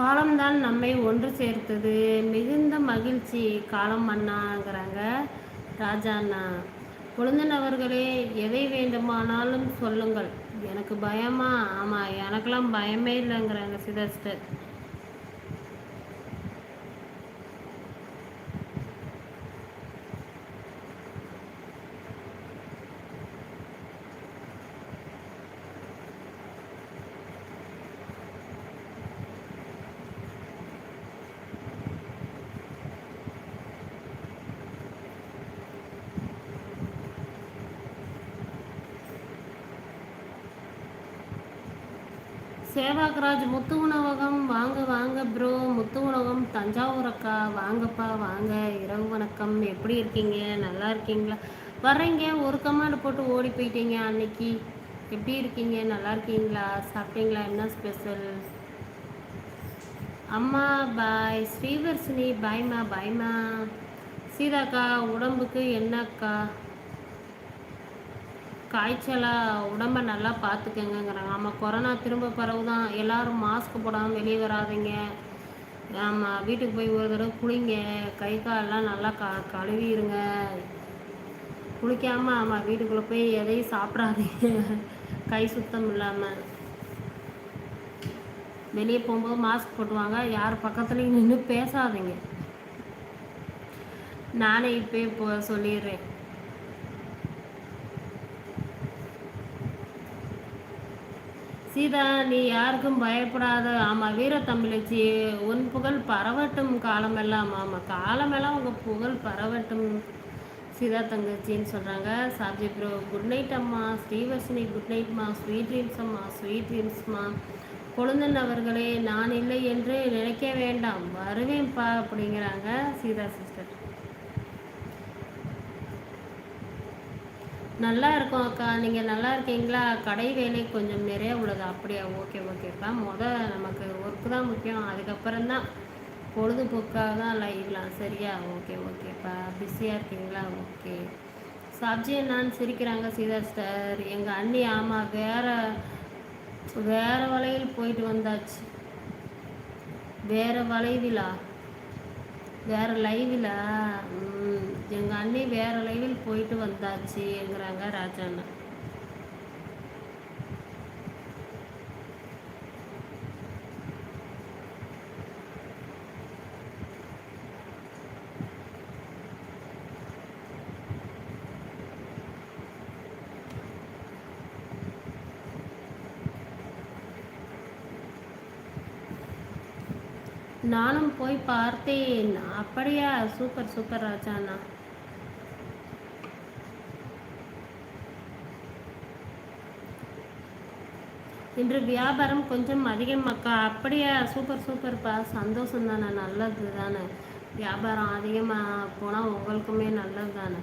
காலம்தான் நம்மை ஒன்று சேர்த்தது. மிகுந்த மகிழ்ச்சி காலம் அண்ணாங்கிறாங்க ராஜா அண்ணா குழந்தன் அவர்களே எதை வேண்டுமானாலும் சொல்லுங்கள். எனக்கு பயமா? ஆமாம் எனக்கெல்லாம் பயமே இல்லைங்கிறாங்க சிதஸ்டர். சேவாக்ராஜ் முத்து உணவகம் வாங்க வாங்க ப்ரோ முத்து உணவகம் தஞ்சாவூர் அக்கா வாங்கப்பா வாங்க. இரவு வணக்கம். எப்படி இருக்கீங்க? நல்லா இருக்கீங்களா? வர்றீங்க. ஒரு கமாண்ட் போட்டு ஓடி போயிட்டீங்க அன்னைக்கு. எப்படி இருக்கீங்க? நல்லா இருக்கீங்களா? சாப்பிட்டீங்களா? என்ன ஸ்பெஷல் அம்மா பாய் ஸ்ரீவர்ஷினி பாய்மா பாய்மா சீதாக்கா உடம்புக்கு என்னக்கா? காய்ச்சலாக உடம்ப நல்லா பார்த்துக்கங்கிறாங்க ஆமாம் கொரோனா திரும்ப பரவுதான் எல்லோரும் மாஸ்க் போடாமல் வெளியே வராதிங்க. ஆமாம் வீட்டுக்கு போய் ஒரு தடவை குளிங்க. கை காலெலாம் நல்லா க கழுவிடுங்க குளிக்காமல் ஆமாம் வீட்டுக்குள்ளே போய் எதையும் சாப்பிடாதீங்க. கை சுத்தம் இல்லாமல் வெளியே போகும்போது மாஸ்க் போட்டுவாங்க. யார் பக்கத்துலேயும் நின்று பேசாதீங்க. நானே இப்போ இப்போ சொல்லிடுறேன். சீதா நீ யாருக்கும் பயப்படாத. ஆமாம் வீர தமிழச்சி உன் புகழ் பரவட்டும் காலமெல்லாம். ஆமாம் காலமெல்லாம் உங்கள் புகழ் பரவட்டும் சீதா தங்கச்சின்னு சொல்கிறாங்க சாப்ஜி ப்ரோ குட் நைட் அம்மா. ஸ்ரீவர்ஷினி குட் நைட்மா ஸ்வீட் ட்ரீம்ஸ் அம்மா ஸ்வீட் ட்ரீம்ஸ்மா கொழுந்தன் அவர்களே நான் இல்லை என்று நினைக்க வேண்டாம். வருவேன்ப்பா அப்படிங்கிறாங்க சீதா சிஸ்டர் நல்லா இருக்கும் அக்கா. நீங்கள் நல்லா இருக்கீங்களா? கடை வேலை கொஞ்சம் நிறைய உள்ளது. அப்படியா? ஓகே ஓகேப்பா மொதல் நமக்கு ஒர்க்கு தான் முக்கியம். அதுக்கப்புறம் தான் பொழுதுபோக்காக தான் லைவ்லாம் சரியா? ஓகே ஓகேப்பா பிஸியாக இருக்கீங்களா? ஓகே சப்ஜி நான் சிரிக்கிறாங்க சீதா சார் எங்கள் அண்ணி ஆமாம் வேறு வேறு வலையில் போயிட்டு வந்தாச்சு. வேறு வளைவிலா வேறு லைவில் எங்கள் அண்ணி வேறு லைவில் போயிட்டு வந்தாச்சுங்கிறாங்க ராஜாண்ணா. நானும் போய் பார்த்தேன். அப்படியா? சூப்பர் சூப்பர் ராஜாண்ணா. இன்று வியாபாரம் கொஞ்சம் அதிகமாக்கா அப்படியா? சூப்பர் சூப்பர்ப்பா சந்தோஷம் தானே. நல்லது தானே வியாபாரம் அதிகமாக போனால் உங்களுக்குமே நல்லது தானே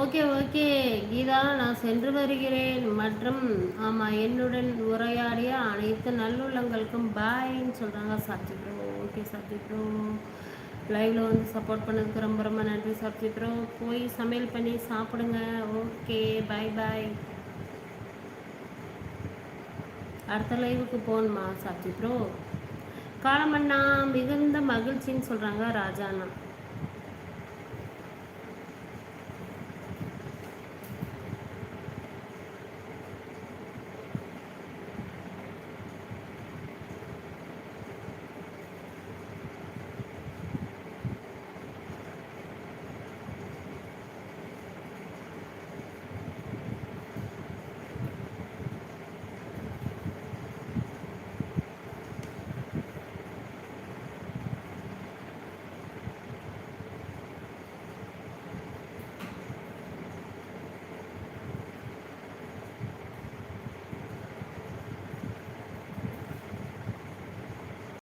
ஓகே ஓகே. கீதா நான் சென்று வருகிறேன். மற்றும் ஆமாம் என்னுடன் உரையாடிய அனைத்து நல்லுள்ளங்களுக்கும் பாய்ன்னு சொல்கிறாங்க Sabji bro okay Sabji bro லைவில் வந்து சப்போர்ட் பண்ணதுக்கு ரொம்ப ரொம்ப நன்றி சப்ஜி ப்ரோ போய் சமையல் பண்ணி சாப்பிடுங்க. ஓகே பாய் பாய் அடுத்த லைவுக்கு போகணுமா சப்ஜி ப்ரோ காலமண்ணா மிகுந்த மகிழ்ச்சின்னு சொல்கிறாங்க ராஜாண்ணா.